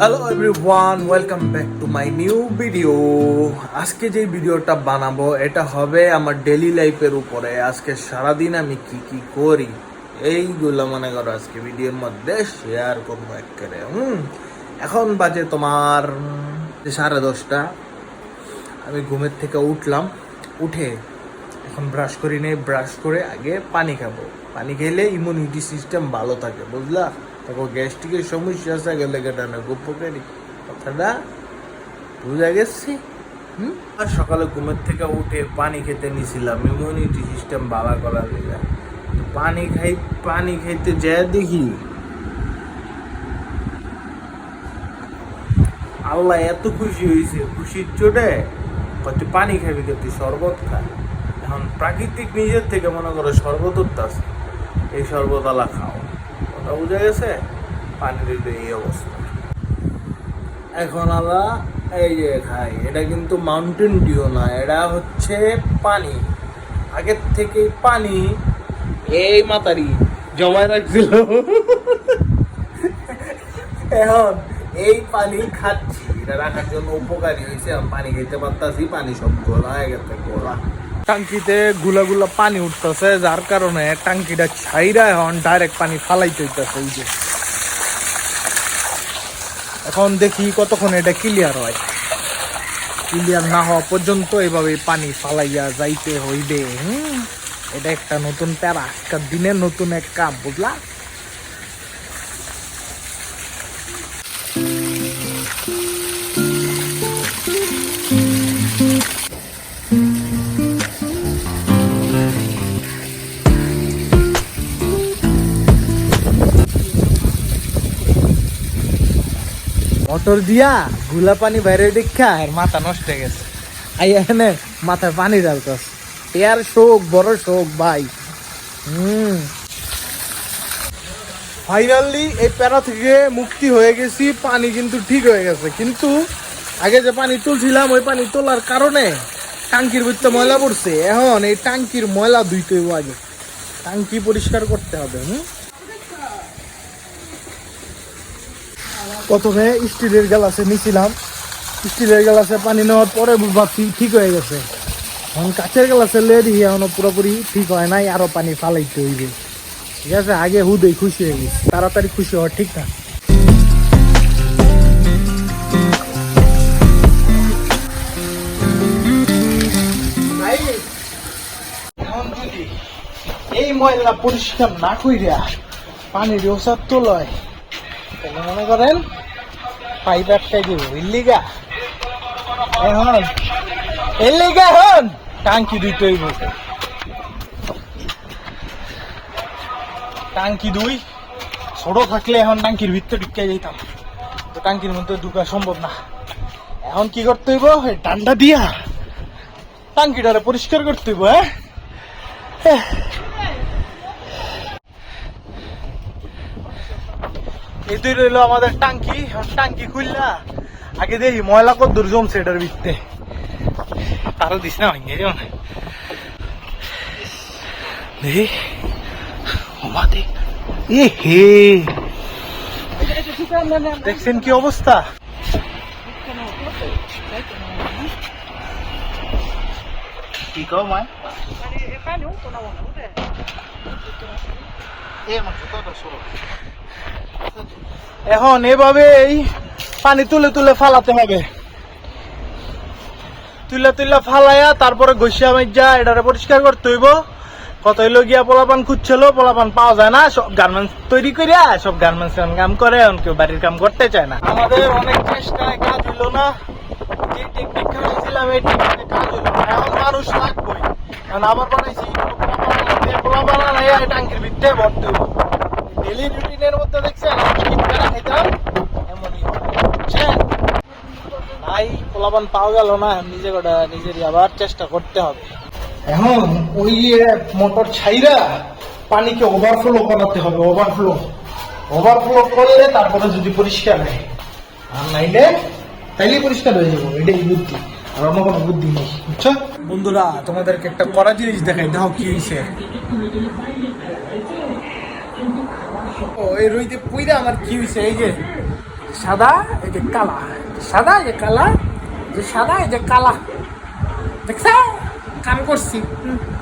Hello everyone welcome back to my new video আজকে যে ভিডিওটা বানাবো, এটা হবে আমার ডেলি লাইফের উপরে। আজকে সারাদিন আমি কি কি করি? এইগুলো মনে করো আজকে ভিডিওর মধ্যে শেয়ার করব একেবারে। হুম, এখন বাজে তোমার সাড়ে দশটা। আমি ঘুমের থেকে উঠলাম, উঠে এখন ব্রাশ করি নেই ব্রাশ করে আগে পানি খাব। পানি খেলে ইমিউনিটি সিস্টেম ভালো থাকে, বুঝলা? তারপর গ্যাস্ট্রিকের সমস্যা আছে গেলে না উপকারী কথাটা বুঝা গেছে আর সকালে ঘুমের থেকে উঠে পানি খেতে নিছিলাম ইমিউনিটি সিস্টেম ভালো করার লেগে পানি খাই, পানি খাইতে যায় দেখি। আল্লাহ এত খুশি হয়েছে খুশির চোটে কত পানি খাবি কে তুই, শরবত খা। এখন প্রাকৃতিক নিজের থেকে মনে করো শরবত উঠতেছে, এই শরবত আলা খাও। কথা বুঝা গেছে? পানির এই অবস্থা। এখন আলা এই যে খাই এটা কিন্তু মাউন্টেন ডিউ না এটা হচ্ছে পানি। আগের থেকে পানি। এই মাতারি জমায় রাখছিল। এখন এই পানি খাচ্ছি এটা রাখার জন্য উপকারী হয়েছে আমি পানি খেতে পারতাছি পানি সব গোলা হয়ে গেছে গোলা। টাঙ্কিতে গুলা গুলা পানি উঠতেছে, যার কারণে টাঙ্কিটা ছাইরা এখন ডাইরেক্ট পানি ফালাইতে হইতেছে এই যে। এখন দেখি কতক্ষণ এটা ক্লিয়ার হয়। ক্লিয়ার না হওয়া পর্যন্ত এভাবে পানি ফালাইয়া যাইতে হইবে। হুম, এটা একটা নতুন প্যারা, একটা দিনের নতুন এক কাপ, বুঝলা? মোটর দিয়া গুলা পানি বাইরে দেখা আর মাথা নষ্ট হয়ে গেছে। আই এখানে মাথায় পানি ডালতাস এর শোক, বড় শোক, ভাই। হুম। ফাইনালি এই প্যারা থেকে মুক্তি হয়ে গেছি, পানি কিন্তু ঠিক হয়ে গেছে। কিন্তু আগে যে পানি তুলছিলাম, ওই পানি তোলার কারণে টাঙ্কির ভিতরে ময়লা পড়ছে। এখন এই টাঙ্কির ময়লা ধুইতে আগে। টাঙ্কি পরিষ্কার করতে হবে, হুম? প্রথমে স্টিলের গ্লাসে নিছিলাম। স্টিলের গ্লাসে পানি নেওয়ার পরে ভাবছি ঠিক হয়ে গেছে। এখন কাছের গ্লাসে লে দিই এখনও পুরোপুরি ঠিক হয় নাই, আরও পানি ফালাইতে হইবে। ঠিক আছে, আগে হুদেই খুশি হয়ে গেছি। তাড়াতাড়ি খুশি হওয়া ঠিক না। এই ময়লা পরিষ্কার না কইরা পানির ওষার তোলয় তাহলে মনে করেন পাইপ আটকাই দিব ইল্লিগা এখন ইল্লিগা এখন টাঙ্কি দুই তৈব টাঙ্কি দুই। ছোট থাকলে এখন টাঙ্কির ভিতরে ঢুকে যেতাম তো টাঙ্কির মধ্যে ঢুকা সম্ভব না। এখন কি করতে হইব? ডান্ডা দিয়া টাঙ্কিটারে পরিষ্কার করতে হইব হ্যাঁ? এটাই রইল আমাদের টাঙ্কি। টাঙ্কি খুললা আগে দেখি ময়লা কত দূর জমছে এটার ভিত্তে। তারও দিস না ভেঙে যেমন দেখি। এ হে। দেখছেন কি অবস্থা? কি কও মাই এখন এভাবে এই পানি তুলে তুলে ফালাতে হবে। তুলে তুলে ফালাইয়া তারপরে ঘষিয়া মেজা এটারে পরিষ্কার করতে হইব। কত হইল গিয়া পোলাপান খুঁজছিল, পোলাপান পাওয়া যায় না, সব গার্মেন্টস তৈরি করিয়া সব গার্মেন্টস কাম করে, এখন কেউ বাড়ির কাম করতে চায় না। আমাদের অনেক চেষ্টায় কাজ হইল না। যে টেকনিক খাওয়াইছিলাম এই টেকনিকে কাজ হইল না। এখন মানুষ লাগবেই এখন আবার বানাইছি, পোলাপান নাই টাঙ্কির ভিতরে ভরতে হইব। ডেলি রুটিনের মধ্যে দেখছেন আমি শীতকালে খাইতাম এমনই হয়। বুঝছেন নাই পোলাপান পাওয়া গেল না, নিজে গোটা নিজেরই আবার চেষ্টা করতে হবে। এখন ওই মোটর ছাইরা পানিকে ওভারফ্লো করাতে হবে ওভারফ্লো ওভারফ্লো করলে তারপরে যদি পরিষ্কার হয়, আর নাইলে তাইলে পরিষ্কার হয়ে যাব, এটাই বুদ্ধি, আর অন্য কোনো বুদ্ধি নেই, বুঝছ? বন্ধুরা, তোমাদেরকে একটা করা জিনিস দেখাই, দেখো কি হয়েছে ও, এই রইতে পুইরা আমার কি হয়েছে এই যে সাদা, এই যে কালা, সাদা, এই যে কালা যে সাদা যে কালা। দেখছ? কাম করছি। হুম।